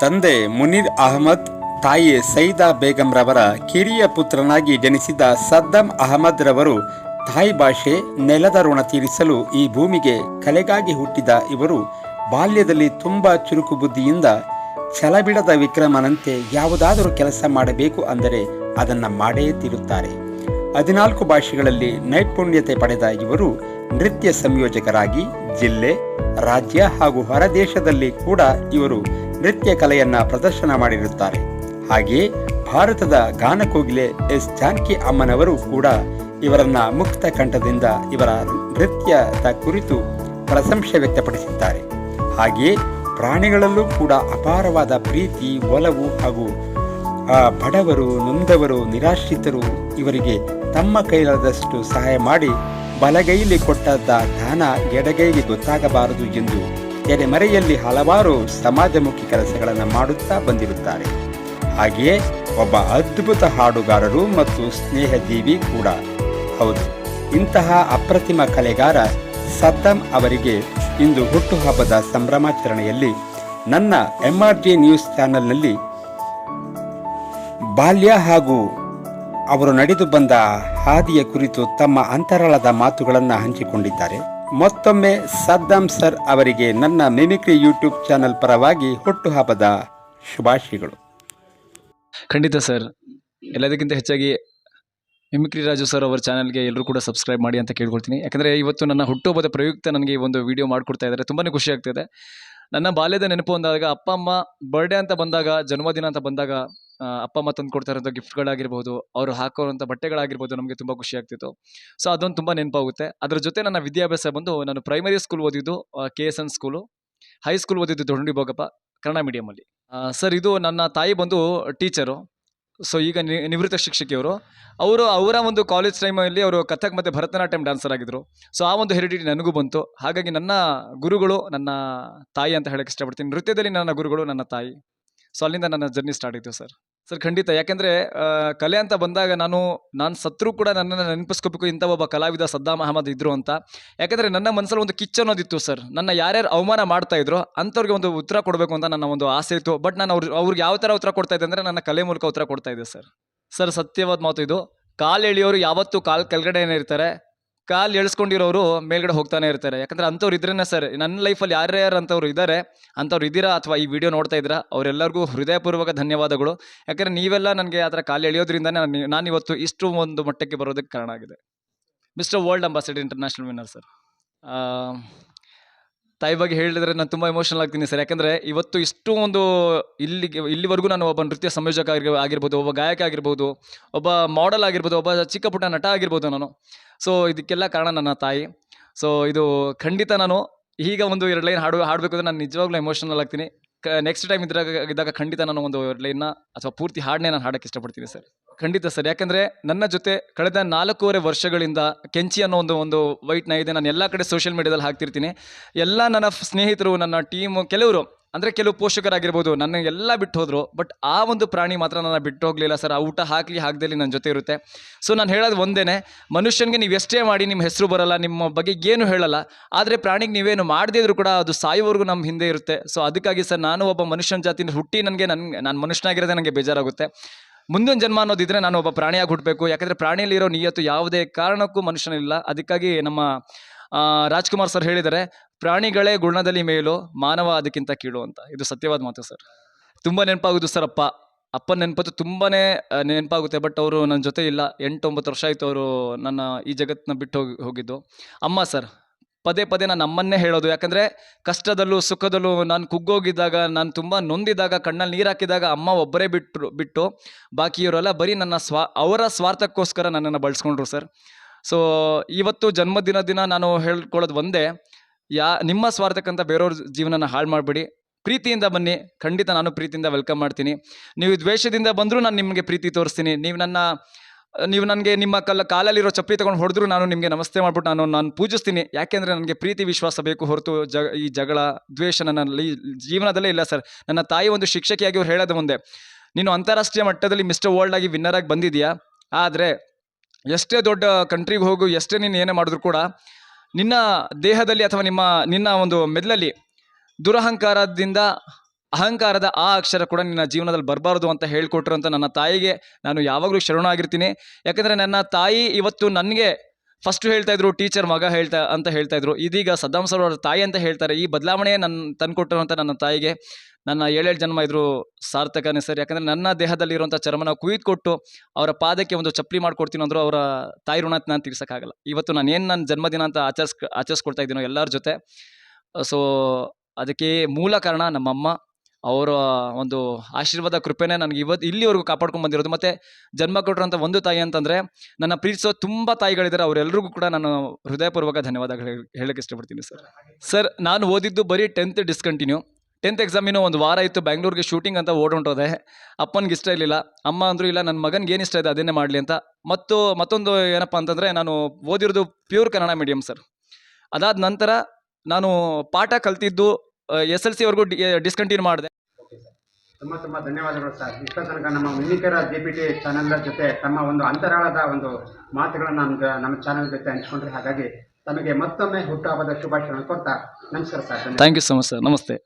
ತಂದೆ ಮುನೀರ್ ಅಹಮದ್, ತಾಯಿ ಸೈದಾ ಬೇಗಂರವರ ಕಿರಿಯ ಪುತ್ರನಾಗಿ ಜನಿಸಿದ ಸದ್ದಂ ಅಹಮದ್ ರವರು ತಾಯಿ ಭಾಷೆ ನೆಲದ ಋಣ ತೀರಿಸಲು ಈ ಭೂಮಿಗೆ ಕಲೆಗಾಗಿ ಹುಟ್ಟಿದ ಇವರು ಬಾಲ್ಯದಲ್ಲಿ ತುಂಬಾ ಚುರುಕು ಬುದ್ಧಿಯಿಂದ ಛಲಬಿಡದ ವಿಕ್ರಮನಂತೆ ಯಾವುದಾದರೂ ಕೆಲಸ ಮಾಡಬೇಕು ಅಂದರೆ ಅದನ್ನು ಮಾಡೇ ತೀರುತ್ತಾರೆ. ಹದಿನಾಲ್ಕು ಭಾಷೆಗಳಲ್ಲಿ ನೈಪುಣ್ಯತೆ ಪಡೆದ ಇವರು ನೃತ್ಯ ಸಂಯೋಜಕರಾಗಿ ಜಿಲ್ಲೆ, ರಾಜ್ಯ ಹಾಗೂ ಹೊರದೇಶದಲ್ಲಿ ಕೂಡ ಇವರು ನೃತ್ಯ ಕಲೆಯನ್ನ ಪ್ರದರ್ಶನ ಮಾಡಿರುತ್ತಾರೆ. ಹಾಗೆಯೇ ಭಾರತದ ಗಾನಕೋಗಿಲೆ ಎಸ್. ಜಾನಕಿ ಅಮ್ಮನವರು ಕೂಡ ಇವರನ್ನ ಮುಕ್ತ ಕಂಠದಿಂದ ಇವರ ನೃತ್ಯದ ಕುರಿತು ಪ್ರಶಂಸೆ ವ್ಯಕ್ತಪಡಿಸಿದ್ದಾರೆ. ಹಾಗೆಯೇ ಪ್ರಾಣಿಗಳಲ್ಲೂ ಕೂಡ ಅಪಾರವಾದ ಪ್ರೀತಿ, ಒಲವು ಹಾಗೂ ಬಡವರು, ನೊಂದವರು, ನಿರಾಶ್ರಿತರು ಇವರಿಗೆ ತಮ್ಮ ಕೈಲಾದಷ್ಟು ಸಹಾಯ ಮಾಡಿ ಬಲಗೈಲಿ ಕೊಟ್ಟದ್ದ ದಾನ ಎಡಗೈಗೆ ಗೊತ್ತಾಗಬಾರದು ಎಂದು ತೆರೆಮರೆಯಲ್ಲಿ ಹಲವಾರು ಸಮಾಜಮುಖಿ ಕೆಲಸಗಳನ್ನು ಮಾಡುತ್ತಾ ಬಂದಿರುತ್ತಾರೆ. ಹಾಗೆಯೇ ಒಬ್ಬ ಅದ್ಭುತ ಹಾಡುಗಾರರು ಮತ್ತು ಸ್ನೇಹಜೀವಿ ಕೂಡ. ಹೌದು, ಇಂತಹ ಅಪ್ರತಿಮ ಕಲೆಗಾರ ಸದ್ದಂ ಅವರಿಗೆ ಇಂದು ಹುಟ್ಟುಹಬ್ಬದ ಸಂಭ್ರಮಾಚರಣೆಯಲ್ಲಿ ನನ್ನ ಎಂಆರ್ಜಿ ನ್ಯೂಸ್ ಚಾನೆಲ್ನಲ್ಲಿ ಬಾಲ್ಯ ಹಾಗೂ ಅವರು ನಡೆದು ಬಂದ ಹಾದಿಯ ಕುರಿತು ತಮ್ಮ ಅಂತರಾಳದ ಮಾತುಗಳನ್ನು ಹಂಚಿಕೊಂಡಿದ್ದಾರೆ. ಮತ್ತೊಮ್ಮೆ ಸದ್ದಾಂ ಸರ್ ಅವರಿಗೆ ನನ್ನ ಮಿಮಿಕ್ರಿ ಯೂಟ್ಯೂಬ್ ಚಾನೆಲ್ ಪರವಾಗಿ ಹುಟ್ಟುಹಬ್ಬದ ಶುಭಾಶಯಗಳು. ಖಂಡಿತ ಸರ್. ಎಲ್ಲದಕ್ಕಿಂತ ಹೆಚ್ಚಾಗಿ ಮಿಮಿಕ್ರಿ ರಾಜು ಸರ್ ಅವರ ಚಾನಲ್ಗೆ ಎಲ್ಲರೂ ಕೂಡ ಸಬ್ಸ್ಕ್ರೈಬ್ ಮಾಡಿ ಅಂತ ಕೇಳ್ಕೊಳ್ತೀನಿ. ಯಾಕಂದರೆ ಇವತ್ತು ನನ್ನ ಹುಟ್ಟುಹಬ್ಬದ ಪ್ರಯುಕ್ತ ನನಗೆ ಈ ಒಂದು ವಿಡಿಯೋ ಮಾಡಿಕೊಡ್ತಾ ಇದ್ದಾರೆ. ತುಂಬಾ ಖುಷಿ ಆಗ್ತಿದೆ. ನನ್ನ ಬಾಲ್ಯದ ನೆನಪು ಅಂದಾಗ ಅಪ್ಪ, ಅಮ್ಮ ಬರ್ಡೇ ಅಂತ ಬಂದಾಗ, ಜನ್ಮದಿನ ಅಂತ ಬಂದಾಗ ಅಪ್ಪ ಅಮ್ಮ ತಂದು ಕೊಡ್ತಾ ಇರೋಂಥ ಗಿಫ್ಟ್ಗಳಾಗಿರ್ಬೋದು, ಅವರು ಹಾಕೋರಂಥ ಬಟ್ಟೆಗಳಾಗಿರ್ಬೋದು ನಮಗೆ ತುಂಬ ಖುಷಿ ಆಗ್ತಿತ್ತು ಸೊ ಅದೊಂದು ತುಂಬ ನೆನಪಾಗುತ್ತೆ. ಅದರ ಜೊತೆ ನನ್ನ ವಿದ್ಯಾಭ್ಯಾಸ ಬಂದು ನಾನು ಪ್ರೈಮರಿ ಸ್ಕೂಲ್ ಓದಿದ್ದು K S N school high school ಓದಿದ್ದು ದೊಡ್ಡಿ ಭೋಗಪ್ಪ, ಕನ್ನಡ ಮೀಡಿಯಮಲ್ಲಿ ಸರ್ ಇದು ನನ್ನ ತಾಯಿ ಬಂದು ಟೀಚರು ಸೊ ಈಗ ನಿವೃತ್ತ ಶಿಕ್ಷಕಿಯವರು. ಅವರು ಅವರ ಒಂದು ಕಾಲೇಜ್ ಟೈಮಲ್ಲಿ ಅವರು ಕಥಕ್ ಮತ್ತು ಭರತನಾಟ್ಯಂ ಡ್ಯಾನ್ಸರ್ ಆಗಿದ್ದರು ಸೊ ಆ ಒಂದು ಹೆರಿಡಿಟಿ ನನಗೂ ಬಂತು. ಹಾಗಾಗಿ ನನ್ನ ಗುರುಗಳು ನನ್ನ ತಾಯಿ ಅಂತ ಹೇಳಕ್ಕೆ ಇಷ್ಟಪಡ್ತೀನಿ. ನೃತ್ಯದಲ್ಲಿ ನನ್ನ ಗುರುಗಳು ನನ್ನ ತಾಯಿ. ಸೊ ಅಲ್ಲಿಂದ ನನ್ನ ಜರ್ನಿ ಸ್ಟಾರ್ಟ್ ಆಯಿತು ಸರ್ ಸರ್, ಖಂಡಿತ. ಯಾಕೆಂದ್ರೆ ಕಲೆ ಅಂತ ಬಂದಾಗ ನಾನು ನಾನು ಸತ್ರು ಕೂಡ ನನ್ನನ್ನು ನೆನಪಿಸ್ಕೋಬೇಕು ಇಂಥ ಒಬ್ಬ ಕಲಾವಿದ ಸದ್ದಾಮ್ ಅಹಮದ್ ಇದ್ರು ಅಂತ. ಯಾಕೆಂದ್ರೆ, ನನ್ನ ಮನಸ್ಸಲ್ಲಿ ಒಂದು ಕಿಚ್ಚ ಅನ್ನೋದಿತ್ತು ಸರ್. ನನ್ನ ಯಾರ್ಯಾರು ಅವಮಾನ ಮಾಡ್ತಾ ಇದ್ರು, ಅಂಥವ್ರಿಗೆ ಒಂದು ಉತ್ತರ ಕೊಡಬೇಕು ಅಂತ ನನ್ನ ಒಂದು ಆಸೆ ಇತ್ತು. ಬಟ್ ನಾನು ಅವ್ರು, ಅವ್ರಿಗೆ ಯಾವ ಥರ ಉತ್ತರ ಕೊಡ್ತಾ ಇದ್ದೆ ಅಂದರೆ, ನನ್ನ ಕಲೆ ಮೂಲಕ ಉತ್ತರ ಕೊಡ್ತಾ ಇದ್ದೆ ಸರ್. ಸರ್, ಸತ್ಯವಾದ ಮಾತು ಇದು. ಕಾಲು ಎಳೆಯೋರು ಯಾವತ್ತೂ ಕಾಲು ಕೆಳಗಡೆನೇ ಇರ್ತಾರೆ. ಕಾಲು ಎಳ್ಸ್ಕೊಂಡಿರೋರು ಮೇಲ್ಗಡೆ ಹೋಗ್ತಾನೆ ಇರ್ತಾರೆ. ಯಾಕಂದ್ರೆ ಅಂಥವ್ರು ಇದ್ರೇನೆ ಸರ್, ನನ್ನ ಲೈಫಲ್ಲಿ ಯಾರ್ಯಾರು ಅಂಥವ್ರು ಇದ್ದಾರೆ ಅಂಥವ್ರು ಇದ್ದೀರಾ ಅಥವಾ ಈ ವಿಡಿಯೋ ನೋಡ್ತಾ ಇದ್ದೀರಾ, ಅವರೆಲ್ಲರಿಗೂ ಹೃದಯಪೂರ್ವಕ ಧನ್ಯವಾದಗಳು. ಯಾಕಂದ್ರೆ ನೀವೆಲ್ಲ ನನಗೆ ಆ ಥರ ಕಾಲು ಎಳೆಯೋದ್ರಿಂದ ನಾನು ಇವತ್ತು ಇಷ್ಟು ಒಂದು ಮಟ್ಟಕ್ಕೆ ಬರೋದಕ್ಕೆ ಕಾರಣ ಆಗಿದೆ. Mister world ambassador international winner sir ತಾಯಿ ಬಗ್ಗೆ ಹೇಳಿದ್ರೆ ನಾನು ತುಂಬ ಎಮೋಷನಲ್ ಆಗ್ತೀನಿ ಸರ್. ಯಾಕಂದರೆ ಇವತ್ತು ಇಷ್ಟು ಒಂದು ಇಲ್ಲಿಗೆ, ಇಲ್ಲಿವರೆಗೂ ನಾನು ಒಬ್ಬ ನೃತ್ಯ ಸಂಯೋಜಕ ಆಗಿರ್ ಆಗಿರ್ಬೋದು, ಒಬ್ಬ ಗಾಯಕ ಆಗಿರ್ಬೋದು, ಒಬ್ಬ ಮಾಡೆಲ್ ಆಗಿರ್ಬೋದು, ಒಬ್ಬ ಚಿಕ್ಕ ಪುಟ್ಟ ನಟ ಆಗಿರ್ಬೋದು ನಾನು. ಸೊ ಇದಕ್ಕೆಲ್ಲ ಕಾರಣ ನನ್ನ ತಾಯಿ. ಸೊ ಇದು ಖಂಡಿತ ನಾನು ಈಗ ಒಂದು ಎರಡು ಲೈನ್ ಹಾಡು, ಹಾಡಬೇಕು ಅಂದರೆ ನಾನು ನಿಜವಾಗ್ಲೂ ಎಮೋಷನಲ್ ಆಗ್ತೀನಿ. ನೆಕ್ಸ್ಟ್ ಟೈಮ್ ಇದ್ರಾಗ, ಇದ್ದಾಗ ಖಂಡಿತ ನಾನು ಒಂದು ಎರಡು ಲೈನ್ನ ಅಥವಾ ಪೂರ್ತಿ ಹಾಡನ್ನೇ ನಾನು ಹಾಡಕ್ಕೆ ಇಷ್ಟಪಡ್ತೀನಿ ಸರ್. ಖಂಡಿತ ಸರ್. ಯಾಕಂದ್ರೆ ನನ್ನ ಜೊತೆ ಕಳೆದ ನಾಲ್ಕೂವರೆ ವರ್ಷಗಳಿಂದ ಕೆಂಚಿ ಅನ್ನೋ ಒಂದು ಒಂದು ವೈಟ್ ನಾ ಇದೆ. ನಾನು ಎಲ್ಲ ಕಡೆ ಸೋಷಿಯಲ್ ಮೀಡಿಯಾದಲ್ಲಿ ಹಾಕ್ತಿರ್ತೀನಿ. ಎಲ್ಲ ನನ್ನ ಸ್ನೇಹಿತರು, ನನ್ನ ಟೀಮು ಕೆಲವರು, ಅಂದರೆ ಕೆಲವು ಪೋಷಕರಾಗಿರ್ಬೋದು, ನನ್ನ ಎಲ್ಲ ಬಿಟ್ಟು ಹೋದರು ಬಟ್ ಆ ಒಂದು ಪ್ರಾಣಿ ಮಾತ್ರ ನನ್ನ ಬಿಟ್ಟು ಹೋಗಲಿಲ್ಲ ಸರ್. ಆ ಊಟ ಹಾಕಲಿ, ಹಾಕ್ದಲ್ಲಿ ನನ್ನ ಜೊತೆ ಇರುತ್ತೆ. ಸೊ ನಾನು ಹೇಳೋದು ಒಂದೇ ಮನುಷ್ಯನಿಗೆ ನೀವು ಎಷ್ಟೇ ಮಾಡಿ ನಿಮ್ಮ ಹೆಸರು ಬರಲ್ಲ, ನಿಮ್ಮ ಬಗ್ಗೆ ಏನು ಹೇಳಲ್ಲ, ಆದರೆ ಪ್ರಾಣಿಗೆ ನೀವೇನು ಮಾಡದೇ ಇದ್ರು ಕೂಡ ಅದು ಸಾಯೋವರೆಗೂ ನಮ್ಮ ಹಿಂದೆ ಇರುತ್ತೆ. ಸೊ ಅದಕ್ಕಾಗಿ ಸರ್, ನಾನು ಒಬ್ಬ ಮನುಷ್ಯನ ಜಾತಿನ ಹುಟ್ಟಿ ನನಗೆ ನನ್ನ ನಾನು ಮನುಷ್ಯನಾಗಿರೋದೇ ನನಗೆ ಬೇಜಾರಾಗುತ್ತೆ. ಮುಂದಿನ ಜನ್ಮ ಅನ್ನೋದಿದ್ರೆ ನಾನು ಒಬ್ಬ ಪ್ರಾಣಿಯಾಗಿ ಹುಟ್ಟಬೇಕು ಯಾಕಂದರೆ ಪ್ರಾಣಿಯಲ್ಲಿರೋ ನಿಯತ್ತು ಯಾವುದೇ ಕಾರಣಕ್ಕೂ ಮನುಷ್ಯನಿಲ್ಲ. ಅದಕ್ಕಾಗಿ ನಮ್ಮ ರಾಜ್ಕುಮಾರ್ ಸರ್ ಹೇಳಿದ್ದಾರೆ, ಪ್ರಾಣಿಗಳೇ ಗುಣದಲ್ಲಿ ಮೇಲು, ಮಾನವ ಅದಕ್ಕಿಂತ ಕೀಳು ಅಂತ. ಇದು ಸತ್ಯವಾದ ಮಾತು ಸರ್. ತುಂಬ ನೆನಪಾಗೋದು ಸರ್ ಅಪ್ಪ. ಅಪ್ಪನ ನೆನಪತ್ತು ತುಂಬಾ ನೆನಪಾಗುತ್ತೆ. ಬಟ್ ಅವರು ನನ್ನ ಜೊತೆ ಇಲ್ಲ. ಎಂಟು ಒಂಬತ್ತು ವರ್ಷ ಆಯಿತು ಅವರು ನನ್ನ ಈ ಜಗತ್ತನ್ನ ಬಿಟ್ಟು ಹೋಗಿ, ಹೋಗಿದ್ದು. ಅಮ್ಮ ಸರ್ ಪದೇ ಪದೇ ನಾನು ನಮ್ಮನ್ನೇ ಹೇಳೋದು. ಯಾಕಂದರೆ ಕಷ್ಟದಲ್ಲೂ ಸುಖದಲ್ಲೂ ನಾನು ಕುಗ್ಗೋಗಿದ್ದಾಗ, ನಾನು ತುಂಬ ನೊಂದಿದಾಗ ಕಣ್ಣಲ್ಲಿ ನೀರು ಹಾಕಿದಾಗ ಅಮ್ಮ ಒಬ್ಬರೇ ಬಿಟ್ಟರು ಬಿಟ್ಟು ಬಾಕಿಯವರೆಲ್ಲ ಬರೀ ನನ್ನ ಸ್ವಾ, ಅವರ ಸ್ವಾರ್ಥಕ್ಕೋಸ್ಕರ ನನ್ನನ್ನು ಬಳಸ್ಕೊಂಡ್ರು ಸರ್. ಸೊ ಇವತ್ತು ಜನ್ಮದಿನ ದಿನ ನಾನು ಹೇಳ್ಕೊಳ್ಳೋದು ಒಂದೇ, ಯಾ, ನಿಮ್ಮ ಸ್ವಾರ್ಥಕ್ಕಂತ ಬೇರೆಯವ್ರ ಜೀವನನ ಹಾಳು ಮಾಡಬೇಡಿ. ಪ್ರೀತಿಯಿಂದ ಬನ್ನಿ, ಖಂಡಿತ ನಾನು ಪ್ರೀತಿಯಿಂದ ವೆಲ್ಕಮ್ ಮಾಡ್ತೀನಿ. ನೀವು ದ್ವೇಷದಿಂದ ಬಂದರೂ ನಾನು ನಿಮಗೆ ಪ್ರೀತಿ ತೋರಿಸ್ತೀನಿ. ನೀವು ನನ್ನ ನೀವು ನನಗೆ ನಿಮ್ಮ ಕಲ್ಲ ಕಾಲಲ್ಲಿರೋ ಚಪ್ಪಲಿ ತಗೊಂಡು ಹೊಡೆದ್ರು ನಾನು ನಿಮಗೆ ನಮಸ್ತೆ ಮಾಡ್ಬಿಟ್ಟು ನಾನು ನಾನು ಪೂಜಿಸ್ತೀನಿ. ಯಾಕೆಂದರೆ ನನಗೆ ಪ್ರೀತಿ ವಿಶ್ವಾಸ ಬೇಕು ಹೊರತು ಜ ಈ ಜಗಳ, ದ್ವೇಷ ನನ್ನಲ್ಲಿ ಜೀವನದಲ್ಲೇ ಇಲ್ಲ ಸರ್. ನನ್ನ ತಾಯಿ ಒಂದು ಶಿಕ್ಷಕಿಯಾಗಿ ಅವ್ರು ಹೇಳೋದು ಮುಂದೆ, ನೀನು ಅಂತಾರಾಷ್ಟ್ರೀಯ ಮಟ್ಟದಲ್ಲಿ ಮಿಸ್ಟರ್ ವರ್ಲ್ಡ್ ಆಗಿ ವಿನ್ನರ್ ಆಗಿ ಬಂದಿದೆಯಾ ಆದರೆ ಎಷ್ಟೇ ದೊಡ್ಡ ಕಂಟ್ರಿಗೆ ಹೋಗು, ಎಷ್ಟೇ ನೀನು ಏನೇ ಮಾಡಿದ್ರು ಕೂಡ ನಿನ್ನ ದೇಹದಲ್ಲಿ ಅಥವಾ ನಿಮ್ಮ, ನಿನ್ನ ಒಂದು ಮೆದುಳಲ್ಲಿ ದುರಹಂಕಾರದಿಂದ ಅಹಂಕಾರದ ಆ ಅಕ್ಷರ ಕೂಡ ನಿನ್ನ ಜೀವನದಲ್ಲಿ ಬರಬಾರ್ದು ಅಂತ ಹೇಳ್ಕೊಟ್ರು ಅಂತ ನನ್ನ ತಾಯಿಗೆ ನಾನು ಯಾವಾಗಲೂ ಶರಣಾಗಿರ್ತೀನಿ. ಯಾಕಂದರೆ ನನ್ನ ತಾಯಿ ಇವತ್ತು ನನಗೆ ಫಸ್ಟ್ ಹೇಳ್ತಾ ಇದ್ರು, ಟೀಚರ್ ಮಗ ಹೇಳ್ತಾ ಅಂತ ಹೇಳ್ತಾ ಇದ್ರು. ಇದೀಗ ಸದ್ದಾಂ ಸರ್ ಅವರ ತಾಯಿ ಅಂತ ಹೇಳ್ತಾರೆ. ಈ ಬದಲಾವಣೆ ನನ್ನ ತಂದುಕೊಟ್ಟಿರುವಂಥ ನನ್ನ ತಾಯಿಗೆ. ನನ್ನ ಏಳೇಳು ಜನ್ಮ ಇದ್ರು ಸಾರ್ಥಕನೇ ಸರ್. ಯಾಕಂದರೆ ನನ್ನ ದೇಹದಲ್ಲಿರುವಂಥ ಚರ್ಮನ ಕುಯ್ದುಕೊಟ್ಟು ಅವರ ಪಾದಕ್ಕೆ ಒಂದು ಚಪ್ಪಲಿ ಮಾಡ್ಕೊಡ್ತೀನಿ ಅಂದ್ರು ಅವರ ತಾಯಿ ಋಣ ನಾನು ತೀರ್ಸೋಕ್ಕಾಗಲ್ಲ ಇವತ್ತು ನಾನು ಏನು ನನ್ನ ಜನ್ಮದಿನ ಅಂತ ಆಚರಿಸ್, ಆಚರಿಸ್ಕೊಳ್ತಾ ಇದ್ದೀನೋ ಎಲ್ಲರ ಜೊತೆ. ಸೊ, ಅದಕ್ಕೆ ಮೂಲ ಕಾರಣ ನಮ್ಮಮ್ಮ. ಅವರ ಒಂದು ಆಶೀರ್ವಾದ ಕೃಪೆನೇ ನನಗೆ ಇವತ್ತು ಇಲ್ಲಿವರೆಗೂ ಕಾಪಾಡ್ಕೊಂಡು ಬಂದಿರೋದು. ಮತ್ತು ಜನ್ಮ ಕೊಟ್ಟಿರೋಂಥ ಒಂದು ತಾಯಿ ಅಂತಂದರೆ ನನ್ನ ಪ್ರೀತಿಸೋ ತುಂಬ ತಾಯಿಗಳಿದ್ದಾರೆ. ಅವರೆಲ್ಲರಿಗೂ ಕೂಡ ನಾನು ಹೃದಯಪೂರ್ವಕ ಧನ್ಯವಾದಗಳು ಹೇಳ- ಹೇಳಕ್ಕೆ ಇಷ್ಟಪಡ್ತೀನಿ ಸರ್. ಸರ್, ನಾನು ಓದಿದ್ದು ಬರೀ ಟೆಂತ್ ಡಿಸ್ಕಂಟಿನ್ಯೂ ಟೆಂತ್ ಎಕ್ಸಾಮಿನೂ ಒಂದು ವಾರ ಇತ್ತು. ಬ್ಯಾಂಗ್ಳೂರಿಗೆ ಶೂಟಿಂಗ್ ಅಂತ ಓಡೊಂಟೋದೆ ಅಪ್ಪನಿಗೆ ಇಷ್ಟ ಇರಲಿಲ್ಲ. ಅಮ್ಮ ಅಂದರೂ, ಇಲ್ಲ ನನ್ನ ಮಗನಿಗೆ ಏನು ಇಷ್ಟ ಇದೆ, ಅದನ್ನೇ ಮಾಡಲಿ ಅಂತ. ಮತ್ತು ಮತ್ತೊಂದು ಏನಪ್ಪ ಅಂತಂದರೆ ನಾನು ಓದಿರೋದು ಪ್ಯೂರ್ ಕನ್ನಡ ಮೀಡಿಯಂ ಸರ್. ಅದಾದ ನಂತರ ನಾನು ಪಾಠ ಕಲ್ತಿದ್ದು, ಎಸ್ ಎಲ್ ಸಿವರೆಗೂ ಡಿಸ್ಕಂಟಿನ್ಯೂ ಮಾಡಿದೆ. ತುಂಬ ತುಂಬ ಧನ್ಯವಾದಗಳು ಸರ್. ಇಷ್ಟ ತನಕ ನಮ್ಮ ಮಿನಿಕರ ಜಿ ಪಿ ಟಿ ಚಾನೆಲ್ ಜೊತೆ ತಮ್ಮ ಒಂದು ಅಂತರಾಳದ ಒಂದು ಮಾತುಗಳನ್ನು ನಮ್ಮ ನಮ್ಮ ಚಾನೆಲ್ ಜೊತೆ ಹಂಚ್ಕೊಂಡ್ರೆ. ಹಾಗಾಗಿ ತಮಗೆ ಮತ್ತೊಮ್ಮೆ ಹುಟ್ಟುಹಬ್ಬದ ಶುಭಾಶಯಗಳನ್ನು ಕೊಡ್ತಾ ನಮಸ್ಕಾರ sir. Thank you so much sir ನಮಸ್ತೆ.